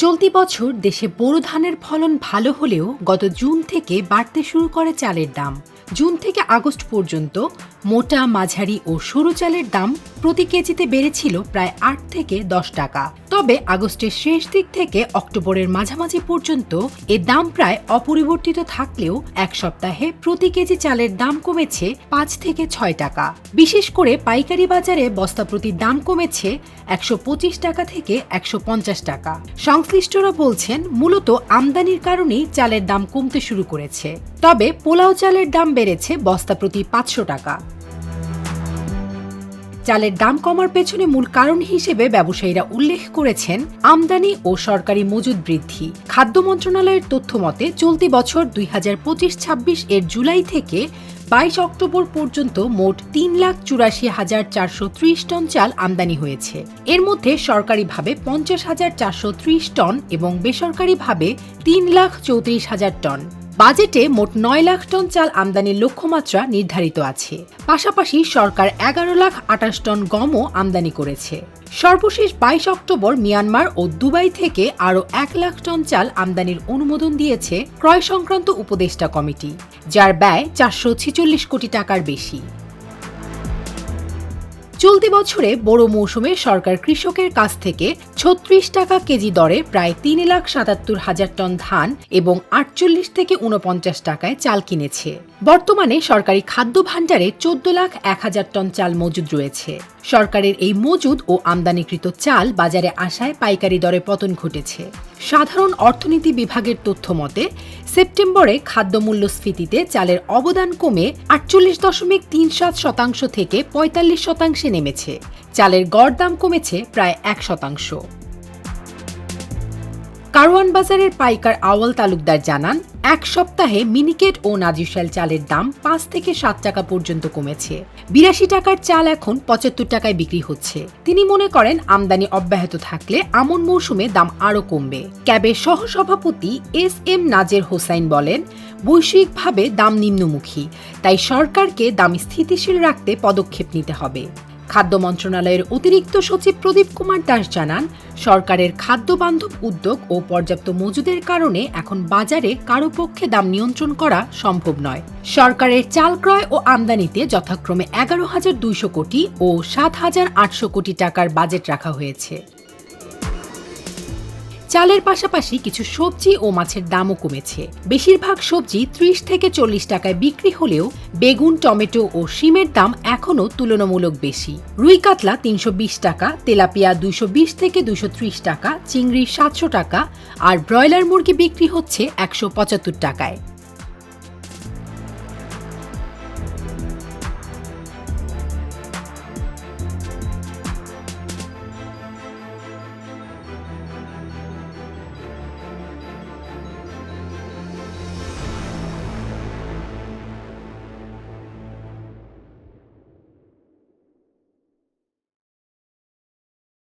চলতি বছর দেশে বোরো ধানের ফলন ভালো হলেও গত জুন থেকে বাড়তে শুরু করে চালের দাম। জুন থেকে আগস্ট পর্যন্ত মোটা, মাঝারি ও সরু চালের দাম প্রতি কেজিতে বেড়েছিল প্রায় আট থেকে দশ টাকা। তবে আগস্টের শেষ দিক থেকে অক্টোবরের মাঝামাঝি পর্যন্ত এ দাম প্রায় অপরিবর্তিত থাকলেও এক সপ্তাহে প্রতি কেজি চালের দাম কমেছে পাঁচ থেকে ছয় টাকা। বিশেষ করে পাইকারি বাজারে বস্তা প্রতি দাম কমেছে একশো পঁচিশ টাকা থেকে একশো পঞ্চাশ টাকা। সংশ্লিষ্টরা বলছেন, মূলত আমদানির কারণেই চালের দাম কমতে শুরু করেছে। তবে পোলাও চালের দাম বেড়েছে বস্তা প্রতি পাঁচশো টাকা। চালের দাম কমার পেছনে মূল কারণ হিসেবে ব্যবসায়ীরা উল্লেখ করেছেন আমদানি ও সরকারি মজুদ বৃদ্ধি। খাদ্য মন্ত্রণালয়ের তথ্য মতে, চলতি বছর দুই হাজার পঁচিশ ছাব্বিশ এর জুলাই থেকে বাইশ অক্টোবর পর্যন্ত মোট তিন লাখ চুরাশি হাজার চারশো ত্রিশ টন চাল আমদানি হয়েছে। এর মধ্যে সরকারিভাবে পঞ্চাশ হাজার চারশো ত্রিশ টন এবং বেসরকারিভাবে তিন লাখ চৌত্রিশ হাজার টন। বাজেটে মোট নয় লাখ টন চাল আমদানির লক্ষ্যমাত্রা নির্ধারিত আছে। পাশাপাশি সরকার এগারো লাখ আটাশ টন গমও আমদানি করেছে। সর্বশেষ বাইশ অক্টোবর মিয়ানমার ও দুবাই থেকে আরও এক লাখ টন চাল আমদানির অনুমোদন দিয়েছে ক্রয় সংক্রান্ত উপদেষ্টা কমিটি, যার ব্যয় চারশো ছেচল্লিশ কোটি টাকার বেশি। চলতি বছরে বড় মৌসুমে সরকার কৃষকের কাছ থেকে ছত্রিশ টাকা কেজি দরে প্রায় তিন লাখ সাতাত্তর হাজার টন ধান এবং আটচল্লিশ থেকে উনপঞ্চাশ টাকায় চাল কিনেছে। বর্তমানে সরকারি খাদ্য ভাণ্ডারে চোদ্দ লাখ এক হাজার টন চাল মজুদ রয়েছে। সরকারের এই মজুদ ও আমদানিকৃত চাল বাজারে আসায় পাইকারি দরে পতন ঘটেছে। সাধারণ অর্থনীতি বিভাগের তথ্য মতে, সেপ্টেম্বরে খাদ্য মূল্যস্ফীতিতে চালের অবদান কমে আটচল্লিশ দশমিক তিন সাত শতাংশ থেকে পঁয়তাল্লিশ শতাংশে নেমেছে। চালের গড় দাম কমেছে প্রায় এক শতাংশ। কারওয়ান বাজারের পাইকার আওয়াল তালুকদার জানান, এক সপ্তাহে মিনিকেট ও নাজিশাল চালের দাম পাঁচ থেকে সাত টাকা পর্যন্ত কমেছে। বিরাশি টাকার চাল এখন পঁচাত্তর টাকায় বিক্রি হচ্ছে। তিনি মনে করেন, আমদানি অব্যাহত থাকলে আমন মৌসুমে দাম আরও কমবে। ক্যাবের সহসভাপতি এস এম নাজের হোসাইন বলেন, বৈশ্বিকভাবে দাম নিম্নমুখী, তাই সরকারকে দাম স্থিতিশীল রাখতে পদক্ষেপ নিতে হবে। খাদ্য মন্ত্রণালয়ের অতিরিক্ত সচিব প্রদীপ কুমার দাস জানান, সরকারের খাদ্য বান্ধব উদ্যোগ ও পর্যাপ্ত মজুদের কারণে এখন বাজারে কারও পক্ষে দাম নিয়ন্ত্রণ করা সম্ভব নয়। সরকারের চাল ক্রয় ও আমদানিতে যথাক্রমে এগারো হাজার দুইশো কোটি ও সাত হাজার আটশো কোটি টাকার বাজেট রাখা হয়েছে। চালের পাশাপাশি কিছু সবজি ও মাছের দামও কমেছে। বেশিরভাগ সবজি ত্রিশ থেকে চল্লিশ টাকায় বিক্রি হলেও বেগুন, টমেটো ও শিমের দাম এখনও তুলনামূলক বেশি। রুই কাতলা তিনশো বিশ টাকা, তেলাপিয়া দুশো বিশ থেকে দুশো টাকা, চিংড়ি সাতশো টাকা, আর ব্রয়লার মুরগি বিক্রি হচ্ছে একশো পঁচাত্তর টাকায়।